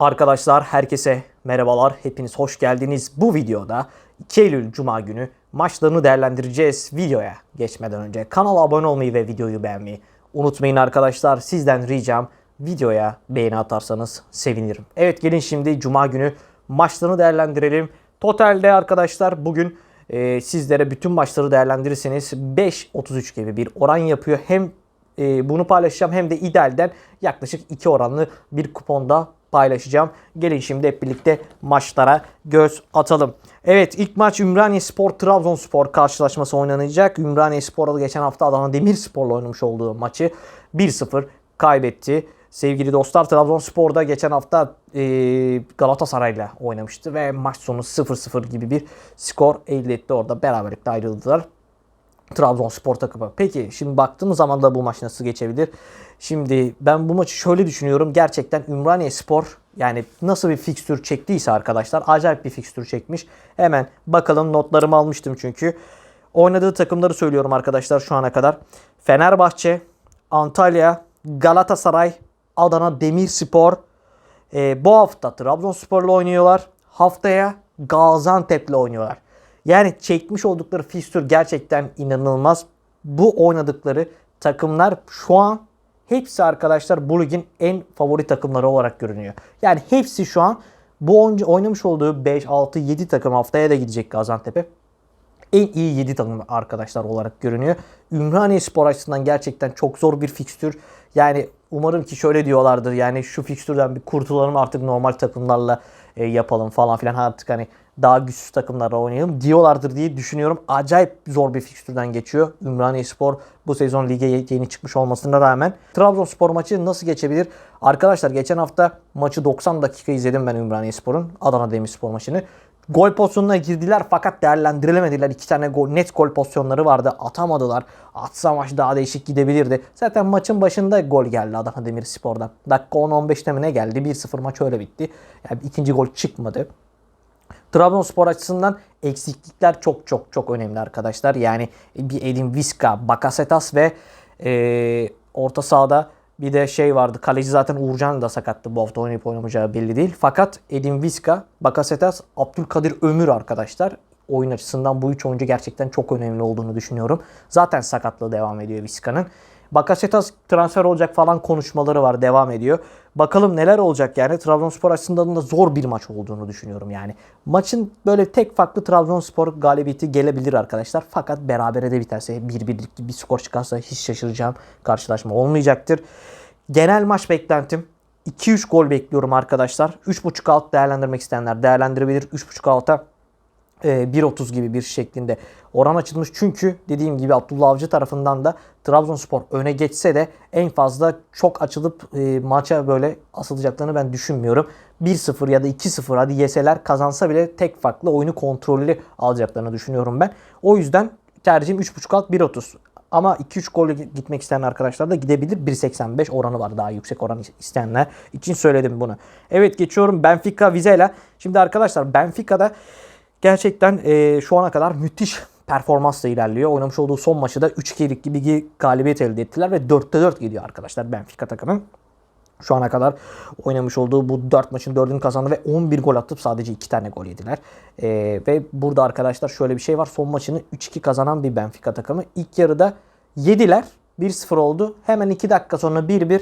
Arkadaşlar herkese merhabalar. Hepiniz hoş geldiniz. Bu videoda 2 Eylül Cuma günü maçlarını değerlendireceğiz. Videoya geçmeden önce kanala abone olmayı ve videoyu beğenmeyi unutmayın arkadaşlar. Sizden ricam videoya beğeni atarsanız sevinirim. Evet gelin şimdi Cuma günü maçlarını değerlendirelim. Totalde arkadaşlar bugün e, sizlere bütün maçları değerlendirirseniz 5.33 gibi bir oran yapıyor. Hem e, bunu paylaşacağım hem de idealden yaklaşık 2 oranlı bir kuponda paylaşacağım. Gelin şimdi hep birlikte maçlara göz atalım. Evet ilk maç Ümraniye Spor Trabzonspor karşılaşması oynanacak. Ümraniye Spor'da geçen hafta Adana Demirspor'la oynamış olduğu maçı 1-0 kaybetti. Sevgili dostlar Trabzonspor'da geçen hafta e, Galatasaray'la oynamıştı ve maç sonu 0-0 gibi bir skor elde etti. Orada beraberlikle ayrıldılar. Trabzonspor takımı. Peki şimdi baktığımız zaman da bu maç nasıl geçebilir? Şimdi ben bu maçı şöyle düşünüyorum. Gerçekten Ümraniye Spor yani nasıl bir fikstür çektiyse arkadaşlar acayip bir fikstür çekmiş. Hemen bakalım notlarımı almıştım çünkü. Oynadığı takımları söylüyorum arkadaşlar şu ana kadar. Fenerbahçe, Antalya, Galatasaray, Adana Demirspor. Ee, bu hafta Trabzonspor'la oynuyorlar. Haftaya Gaziantep'le oynuyorlar. Yani çekmiş oldukları fikstür gerçekten inanılmaz. Bu oynadıkları takımlar şu an hepsi arkadaşlar bu ligin en favori takımları olarak görünüyor. Yani hepsi şu an bu oynamış olduğu 5, 6, 7 takım haftaya da gidecek Gaziantep'e. En iyi 7 takım arkadaşlar olarak görünüyor. Ümraniye Spor açısından gerçekten çok zor bir fikstür. Yani umarım ki şöyle diyorlardır. Yani şu fikstürden bir kurtulalım artık normal takımlarla e, yapalım falan filan. Artık hani daha güçsüz takımlarla oynayalım diyorlardır diye düşünüyorum. Acayip zor bir fikstürden geçiyor. Ümraniye Spor bu sezon lige yeni çıkmış olmasına rağmen. Trabzonspor maçı nasıl geçebilir? Arkadaşlar geçen hafta maçı 90 dakika izledim ben Ümraniye Spor'un Adana Demirspor maçını. Gol pozisyonuna girdiler fakat değerlendirilemediler. İki tane gol, net gol pozisyonları vardı. Atamadılar. Atsa maç daha değişik gidebilirdi. Zaten maçın başında gol geldi Adana Demirspor'dan. Dakika 10-15'te mi ne geldi? 1-0 maç öyle bitti. Yani ikinci gol çıkmadı. Trabzonspor açısından eksiklikler çok çok çok önemli arkadaşlar. Yani bir Edin Viska, Bakasetas ve e, orta sahada bir de şey vardı. Kaleci zaten Uğurcan da sakattı bu hafta oynayıp oynamayacağı belli değil. Fakat Edin Viska, Bakasetas, Abdülkadir Ömür arkadaşlar. Oyun açısından bu üç oyuncu gerçekten çok önemli olduğunu düşünüyorum. Zaten sakatlığı devam ediyor Viska'nın. Bakasetas transfer olacak falan konuşmaları var devam ediyor. Bakalım neler olacak yani. Trabzonspor açısından da zor bir maç olduğunu düşünüyorum yani. Maçın böyle tek farklı Trabzonspor galibiyeti gelebilir arkadaşlar. Fakat berabere de biterse 1-1'lik bir skor çıkarsa hiç şaşıracağım karşılaşma olmayacaktır. Genel maç beklentim 2-3 gol bekliyorum arkadaşlar. 3.5 alt değerlendirmek isteyenler değerlendirebilir. 3.5 alta 1.30 gibi bir şeklinde oran açılmış. Çünkü dediğim gibi Abdullah Avcı tarafından da Trabzonspor öne geçse de en fazla çok açılıp e, maça böyle asılacaklarını ben düşünmüyorum. 1-0 ya da 2-0 hadi yeseler kazansa bile tek farklı oyunu kontrollü alacaklarını düşünüyorum ben. O yüzden tercihim 3.5 alt 1.30. Ama 2-3 gol gitmek isteyen arkadaşlar da gidebilir. 1.85 oranı var daha yüksek oran isteyenler için söyledim bunu. Evet geçiyorum Benfica Vizela. Şimdi arkadaşlar Benfica'da gerçekten e, şu ana kadar müthiş performansla ilerliyor. Oynamış olduğu son maçı da 3-2'lik gibi bir galibiyet elde ettiler ve 4'te 4 gidiyor arkadaşlar Benfica takımı. Şu ana kadar oynamış olduğu bu 4 maçın 4'ünü kazandı ve 11 gol atıp sadece 2 tane gol yediler. Ee, ve burada arkadaşlar şöyle bir şey var. Son maçını 3-2 kazanan bir Benfica takımı. İlk yarıda yediler. 1-0 oldu. Hemen 2 dakika sonra 1-1,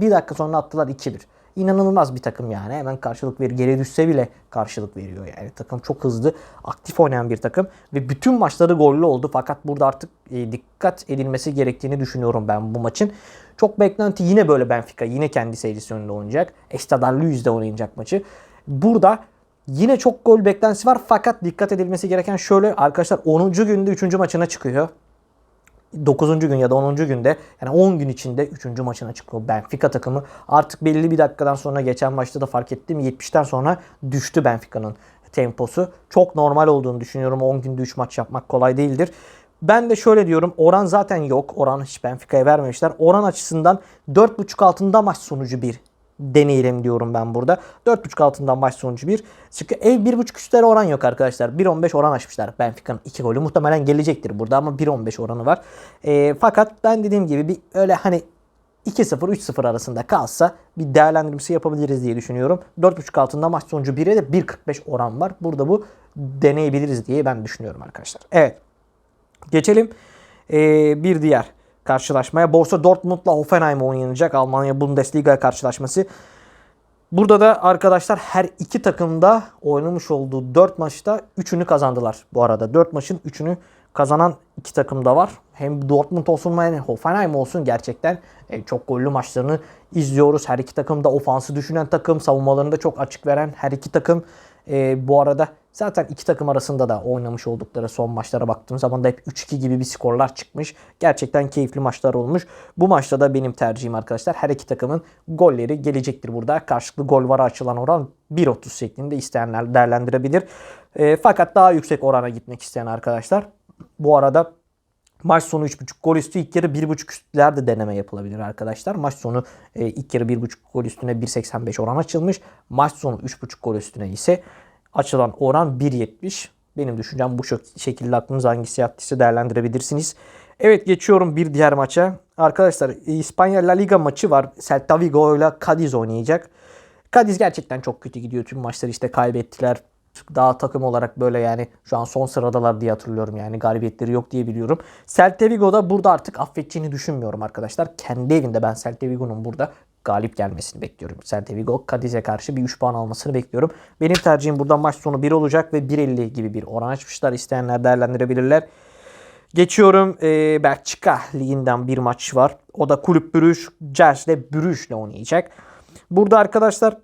1 dakika sonra attılar 2-1 inanılmaz bir takım yani. Hemen karşılık verir. Geri düşse bile karşılık veriyor yani. Takım çok hızlı, aktif oynayan bir takım ve bütün maçları gollü oldu. Fakat burada artık e, dikkat edilmesi gerektiğini düşünüyorum ben bu maçın. Çok beklenti yine böyle Benfica. Yine kendi seyircisi önünde oynayacak. Estadar Luiz'de oynayacak maçı. Burada yine çok gol beklentisi var fakat dikkat edilmesi gereken şöyle arkadaşlar 10. günde 3. maçına çıkıyor. 9. gün ya da 10. günde yani 10 gün içinde 3. maçına çıkıyor Benfica takımı. Artık belli bir dakikadan sonra geçen maçta da fark ettim 70'ten sonra düştü Benfica'nın temposu. Çok normal olduğunu düşünüyorum. 10 günde 3 maç yapmak kolay değildir. Ben de şöyle diyorum. Oran zaten yok. Oran hiç Benfica'ya vermemişler. Oran açısından 4.5 altında maç sonucu bir deneyelim diyorum ben burada. 4.5 altından maç sonucu 1. Çünkü ev 1.5 üstleri oran yok arkadaşlar. 1.15 oran açmışlar Benfica'nın 2 golü. Muhtemelen gelecektir burada ama 1.15 oranı var. E, fakat ben dediğim gibi bir öyle hani 2-0-3-0 arasında kalsa bir değerlendirmesi yapabiliriz diye düşünüyorum. 4.5 altında maç sonucu 1'e de 1.45 oran var. Burada bu deneyebiliriz diye ben düşünüyorum arkadaşlar. Evet. Geçelim ee, bir diğer karşılaşmaya. Borussia Dortmund'la Hoffenheim oynanacak. Almanya Bundesliga karşılaşması. Burada da arkadaşlar her iki takımda oynamış olduğu 4 maçta 3'ünü kazandılar bu arada. 4 maçın 3'ünü kazanan iki takım da var. Hem Dortmund olsun hem Hoffenheim olsun gerçekten e, çok gollü maçlarını izliyoruz. Her iki takım da ofansı düşünen takım, savunmalarında çok açık veren her iki takım. E, bu arada zaten iki takım arasında da oynamış oldukları son maçlara baktığım zaman da hep 3-2 gibi bir skorlar çıkmış. Gerçekten keyifli maçlar olmuş. Bu maçta da benim tercihim arkadaşlar. Her iki takımın golleri gelecektir burada. Karşılıklı gol var açılan oran 1.30 şeklinde isteyenler değerlendirebilir. E, fakat daha yüksek orana gitmek isteyen arkadaşlar bu arada maç sonu 3.5 gol üstü ilk yarı 1.5 üstler de deneme yapılabilir arkadaşlar. Maç sonu e, ilk yarı 1.5 gol üstüne 1.85 oran açılmış. Maç sonu 3.5 gol üstüne ise açılan oran 1.70. Benim düşüncem bu şekilde aklınız hangisi yattıysa değerlendirebilirsiniz. Evet geçiyorum bir diğer maça. Arkadaşlar İspanya La Liga maçı var. Celta Vigo ile Cadiz oynayacak. Cadiz gerçekten çok kötü gidiyor. Tüm maçları işte kaybettiler daha takım olarak böyle yani şu an son sıradalar diye hatırlıyorum yani galibiyetleri yok diye biliyorum. Celta Vigo'da burada artık affedeceğini düşünmüyorum arkadaşlar. Kendi evinde ben Celta Vigo'nun burada galip gelmesini bekliyorum. Celta Vigo Cadiz'e karşı bir 3 puan almasını bekliyorum. Benim tercihim burada maç sonu 1 olacak ve 1.50 gibi bir oran açmışlar. İsteyenler değerlendirebilirler. Geçiyorum e, Belçika liginden bir maç var. O da Kulüp Brüj, Jersey Brüj'le oynayacak. Burada arkadaşlar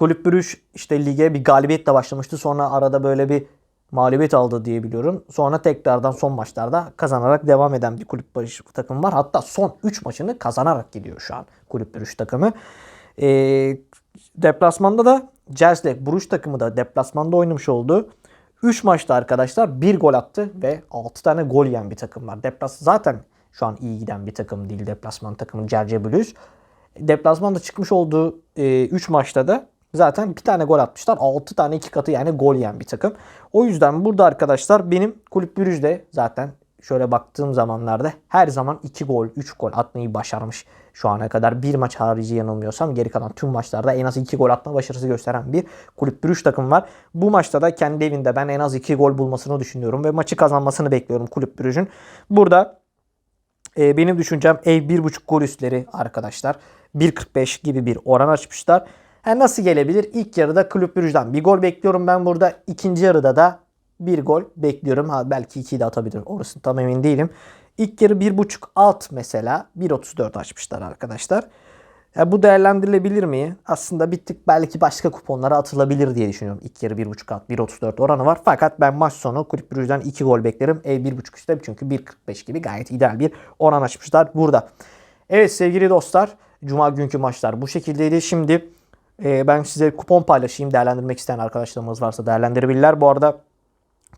Kulüp Brüj işte lige bir galibiyetle başlamıştı. Sonra arada böyle bir mağlubiyet aldı diye biliyorum. Sonra tekrardan son maçlarda kazanarak devam eden bir kulüp barış takım var. Hatta son 3 maçını kazanarak gidiyor şu an kulüp Brüj takımı. E, deplasmanda da Jersey Bruges takımı da deplasmanda oynamış oldu. 3 maçta arkadaşlar 1 gol attı ve 6 tane gol yiyen bir takım var. Deplas zaten şu an iyi giden bir takım değil deplasman takımı Jersey Blues. Deplasmanda çıkmış olduğu 3 e, maçta da Zaten bir tane gol atmışlar. 6 tane iki katı yani gol yiyen bir takım. O yüzden burada arkadaşlar benim kulüp Brüj'de zaten şöyle baktığım zamanlarda her zaman 2 gol, 3 gol atmayı başarmış şu ana kadar. Bir maç harici yanılmıyorsam geri kalan tüm maçlarda en az 2 gol atma başarısı gösteren bir kulüp Brüj takım var. Bu maçta da kendi evinde ben en az 2 gol bulmasını düşünüyorum ve maçı kazanmasını bekliyorum kulüp Brüj'ün. Burada e, benim düşüncem ev 1.5 gol üstleri arkadaşlar. 1.45 gibi bir oran açmışlar. Ha, nasıl gelebilir? İlk yarıda Kulüp Brüj'den bir gol bekliyorum ben burada. İkinci yarıda da bir gol bekliyorum. Ha, belki ikiyi de atabilir. Orası tam emin değilim. İlk yarı 1.5 alt mesela 1.34 açmışlar arkadaşlar. Ya bu değerlendirilebilir mi? Aslında bir tık belki başka kuponlara atılabilir diye düşünüyorum. İlk yarı 1.5 alt 1.34 oranı var. Fakat ben maç sonu Kulüp Brüj'den 2 gol beklerim. Ev 1.5 üstte çünkü 1.45 gibi gayet ideal bir oran açmışlar burada. Evet sevgili dostlar. Cuma günkü maçlar bu şekildeydi. Şimdi e, ben size kupon paylaşayım. Değerlendirmek isteyen arkadaşlarımız varsa değerlendirebilirler. Bu arada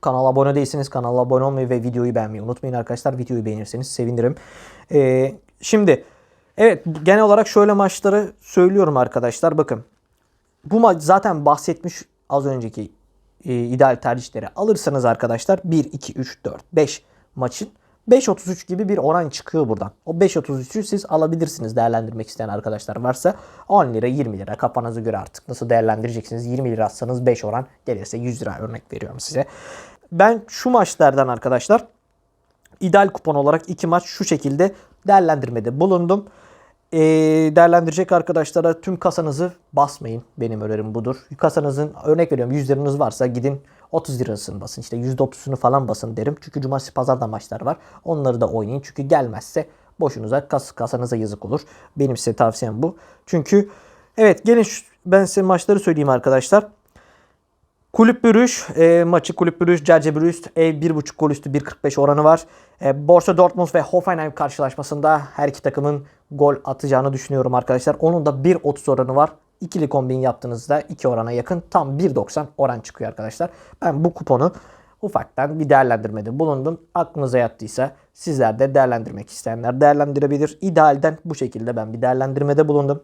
kanala abone değilseniz kanala abone olmayı ve videoyu beğenmeyi unutmayın arkadaşlar. Videoyu beğenirseniz sevinirim. E, şimdi evet genel olarak şöyle maçları söylüyorum arkadaşlar. Bakın bu maç zaten bahsetmiş az önceki e, ideal tercihleri alırsanız arkadaşlar 1, 2, 3, 4, 5 maçın 5.33 gibi bir oran çıkıyor buradan. O 5.33'ü siz alabilirsiniz değerlendirmek isteyen arkadaşlar varsa 10 lira 20 lira kafanıza göre artık nasıl değerlendireceksiniz. 20 lira atsanız 5 oran gelirse 100 lira örnek veriyorum size. Ben şu maçlardan arkadaşlar ideal kupon olarak iki maç şu şekilde değerlendirmede bulundum. Ee, değerlendirecek arkadaşlara tüm kasanızı basmayın. Benim önerim budur. Kasanızın örnek veriyorum 100 liranız varsa gidin 30 lirasını basın. İşte %30'unu falan basın derim. Çünkü cumartesi pazarda maçlar var. Onları da oynayın. Çünkü gelmezse boşunuza kas, kasanıza yazık olur. Benim size tavsiyem bu. Çünkü evet gelin şu, ben size maçları söyleyeyim arkadaşlar. Kulüp Brüj e, maçı Kulüp Brüj Cerce Brüj ev 1.5 gol üstü 1.45 oranı var. E, Borussia Dortmund ve Hoffenheim karşılaşmasında her iki takımın gol atacağını düşünüyorum arkadaşlar. Onun da 1.30 oranı var. İkili kombin yaptığınızda 2 orana yakın tam 1.90 oran çıkıyor arkadaşlar. Ben bu kuponu ufaktan bir değerlendirmede bulundum. Aklınıza yattıysa sizler de değerlendirmek isteyenler değerlendirebilir. İdealden bu şekilde ben bir değerlendirmede bulundum.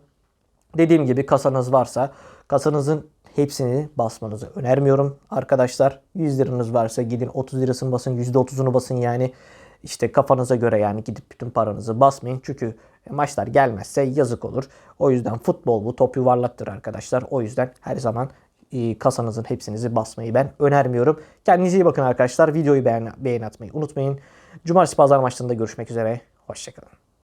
Dediğim gibi kasanız varsa kasanızın hepsini basmanızı önermiyorum arkadaşlar. 100 liranız varsa gidin 30 lirasını basın %30'unu basın yani işte kafanıza göre yani gidip bütün paranızı basmayın. Çünkü E, maçlar gelmezse yazık olur. O yüzden futbol bu top yuvarlaktır arkadaşlar. O yüzden her zaman e, kasanızın hepsinizi basmayı ben önermiyorum. Kendinize iyi bakın arkadaşlar. Videoyu beğen, beğen atmayı unutmayın. Cumartesi pazar maçlarında görüşmek üzere. Hoşçakalın.